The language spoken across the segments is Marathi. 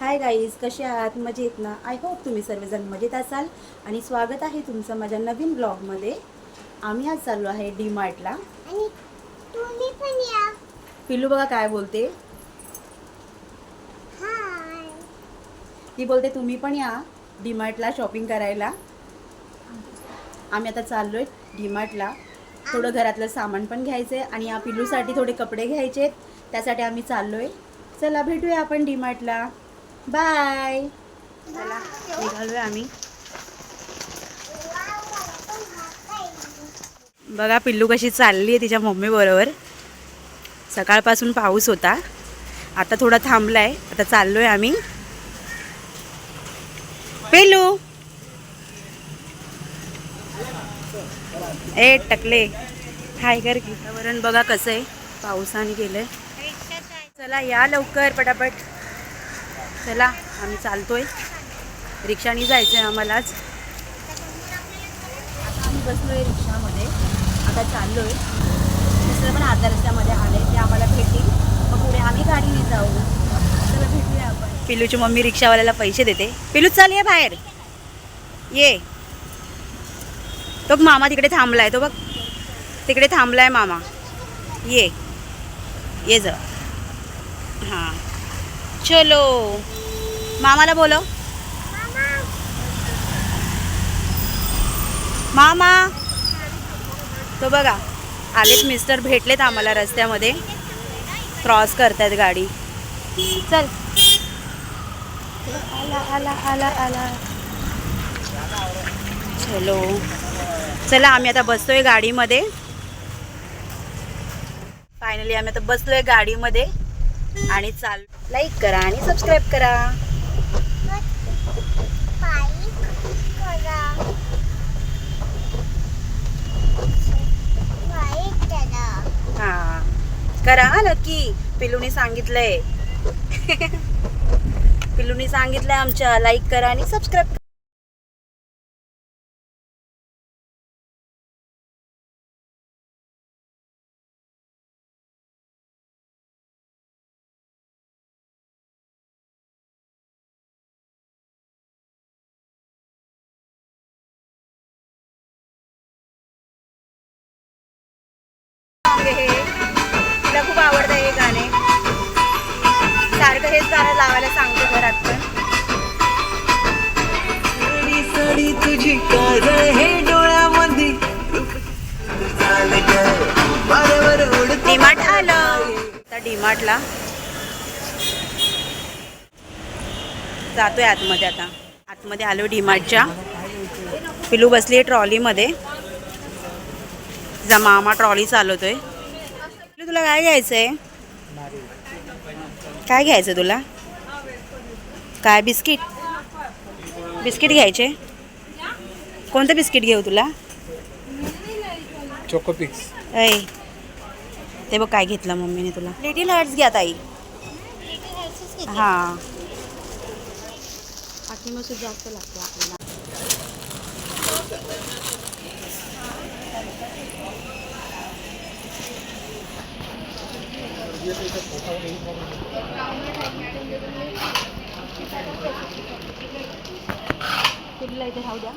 हाय गाईज कसे आहात? मजेत ना? आय होप तुम्ही सर्वजण मजेत असाल. आणि स्वागत आहे तुमचं माझ्या नवीन ब्लॉगमध्ये आम्ही आज चाललो आहे डी मार्टला आणि तुम्ही पण या. पिल्लू बघा काय बोलते. ती बोलते तुम्ही पण या डी मार्टला शॉपिंग करायला. आम्ही आता चाललो आहे डी मार्टला थोडं घरातलं सामान पण घ्यायचं आहे आणि या पिल्लूसाठी थोडे कपडे घ्यायचे आहेत त्यासाठी आम्ही चाललो आहे चला भेटूया आपण डी मार्टला बाय. चला निघालोय आम्ही. बघा पिल्लू कशी चालली आहे तिच्या मम्मीबरोबर सकाळपासून पाऊस होता. आता थोडा थांबला आहे आता चाललो आहे आम्ही. पिल्लू. ए टकले. हाय कर की. वातावरण बघा कसं आहे. पावसाने गेलंय चला या लवकर पटापट. चला आम्ही चालतोय. रिक्षाने जायचं आहे आम्हालाच आता आम्ही बसलोय रिक्षामध्ये. आता चाललोय. दुसरं पण आता रस्त्यामध्ये आले ते आम्हाला भेटतील. मग पुढे आम्ही गाडीने जाऊ. चला भेटूया आपण. पिलूची मम्मी रिक्षावाल्याला पैसे देते. पिलू चाल ये बाहेर. ये. तो मामा तिकडे थांबलाय. तो बघ. तिकडे थांबलाय मामा. ये. ये जा हां. चलो. मामाला बोलो मामा. तो बघा आलेत मिस्टर भेटलेत आम्हाला रस्त्यामध्ये. क्रॉस करतायत गाडी. चल. आला आला आला आला. चलो. चला आम्ही आता बसतोय गाडीमध्ये. फायनली आम्ही आता बसलोय गाडीमध्ये. आणि चाल लाईक करा आणि सबस्क्राईब करा. करा हा. करा हा नक्की पिलूनी सांगितलंय. पिलूनी सांगितलंय आमच्या. लाईक करा आणि सबस्क्राईब डीमार्ट आलं. आता डीमार्टला. जातोय आतमध्ये आता. आतमध्ये आलो डीमार्टच्या. पिलू बसली आहे ट्रॉलीमध्ये. तिचा मामा ट्रॉली चालवतोय. पिलू तुला काय घ्यायचंय? काय घ्यायचं तुला? काय बिस्किट? बिस्किट घ्यायचे? कोणतं बिस्किट घेऊ तुला? चोकोपिक्स ऐ ते बघ काय घेतलं मम्मीने तुला. लिटिल हार्ट्स घ्या ताई. हां. आखी मसूर जास्त लागते आपल्याला. तुला इथे राहू द्या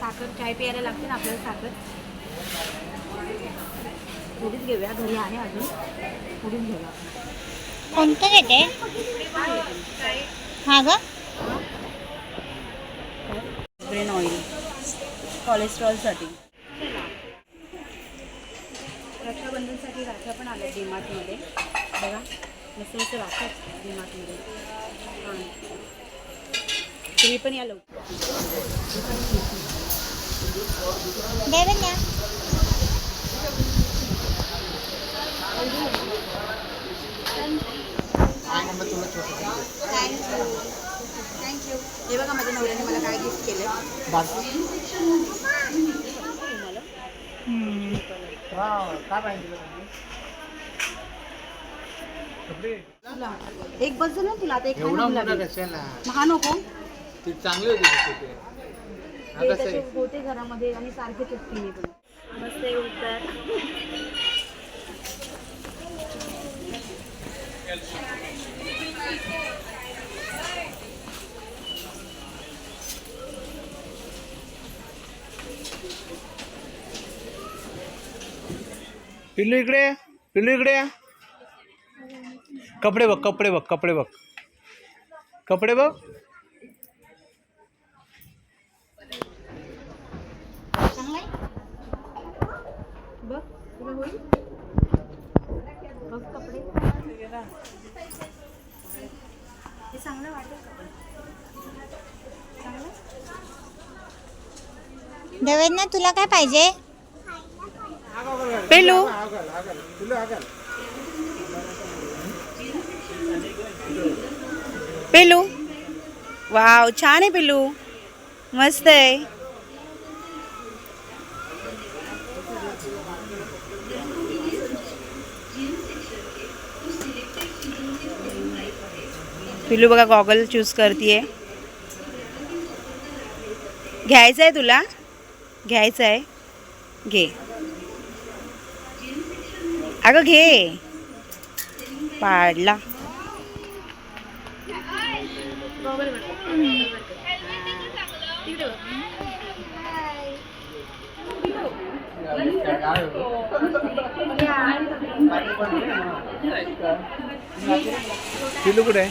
साखर चाय प्यायला लागते ना आपल्याला साखर. थोडीच घेऊया घरी आहे अजून. थोडीच घेऊया. कोणतं घेते? हा ग. Brain oil. कोलेस्ट्रॉलसाठी. रक्षाबंधनसाठी राख्या पण आल्या डीमार्टमध्ये. बघा मस्त राख्या डीमार्टमध्ये. हां. तुम्ही पण या लवकर. देवेन थँक्यू थँक्यू हे बघा माझ्या नवऱ्याने मला काय गिफ्ट केलं एक बस ना तुला आता एक एवढा खायला मोठा लागेल. कशाला? महा नको ते चांगले होते ते होते घरामध्ये आणि सारखे मस्त उत्तर. पिल्लू इकडे ये. पिल्लू इकडे या. कपडे बघ कपडे बघ कपडे बघ. कपडे बघ तुला होईल बघ कपडे हे चांगलं वाटेल का? तुला काय पाहिजे? पेलू. पेलू. वाव छान आहे पेलू. मस्त आहे. पिलू बघा गॉगल चूज करतीये. घ्यायचं आहे तुला? घ्यायचं आहे घे. अगं घे. पाडला. पिलू कुठे आहे?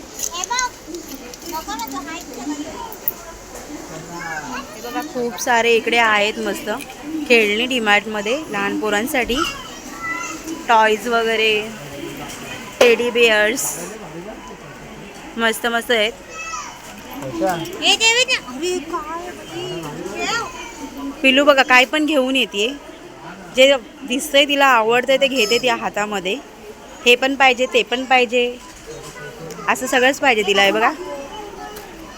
बघ खूप सारे इकडे आहेत मस्त. खेळणी डीमार्टमध्ये लहान पोरांसाठी. टॉयज वगैरे टेडी बेअर्स मस्त मस्त आहेत. हे पिलू बघा काय पण घेऊन येते. जे दिसतंय तिला आवडतंय ते घेते त्या हातामध्ये. हे पण पाहिजे ते पण पाहिजे. असं सगळंच पाहिजे तिला हे बघा.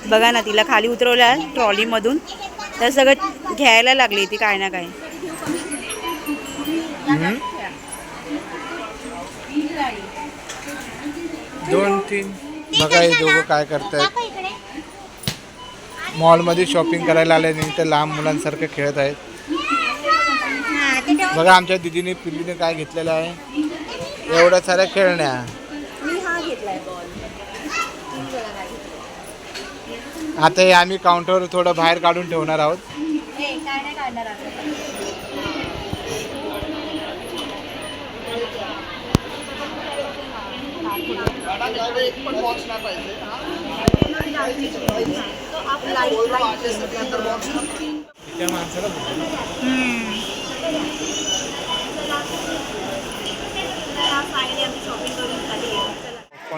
बघा ना तिला खाली उतरवलं ट्रॉलीमधून. तर सगळं घ्यायला लागली ती काय ना काय. दोन तीन. बघा हे दोघं काय करतायत. मॉलमध्ये शॉपिंग करायला आले नाही तर लहान मुलांसारखे खेळत आहेत. बघा आमच्या दिदीने पिल्लीने काय घेतलेलं आहे. एवढ्या साऱ्या खेळण्या. मी हा घेतलाय बॉल आता हे आम्ही काउंटरवर थोडं बाहेर काढून ठेवणार आहोत.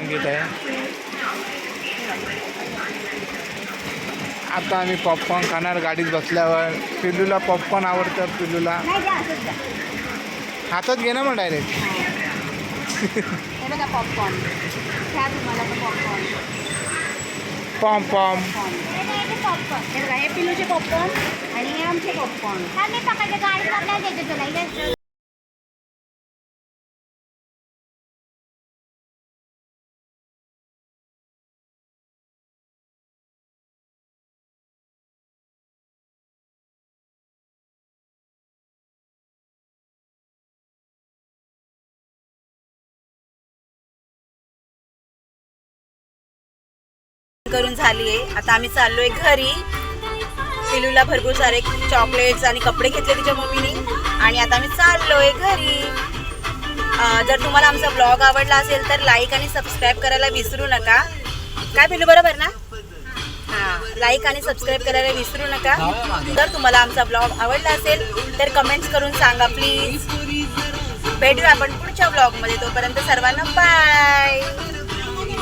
घेत आहे आता आम्ही पॉपकॉर्न खाणार गाडीत बसल्यावर. पिल्लूला पॉपकॉर्न आवडतं पिल्लूला. हातात घे ना मग डायरेक्ट हे. बघा पॉपकॉर्न पॉम पॉम हे पॉपकॉर्न हे पॉपकॉर्न आणि हे आमचे पॉपकॉर्न करून झाली आहे आता आम्ही चाललोय घरी. पिलूला भरपूर सारे चॉकलेट्स आणि कपडे घेतले तिच्या मम्मीने. आणि आता आम्ही चाललोय घरी. जर तुम्हाला आमचा ब्लॉग आवडला असेल तर लाईक आणि सबस्क्राईब करायला विसरू नका. काय पिलू बरोबर ना? हां लाईक आणि सबस्क्राईब करायला विसरू नका. जर तुम्हाला आमचा ब्लॉग आवडला असेल तर कमेंट्स करून सांगा प्लीज भेटूया आपण पुढच्या ब्लॉगमध्ये तोपर्यंत सर्वांना बाय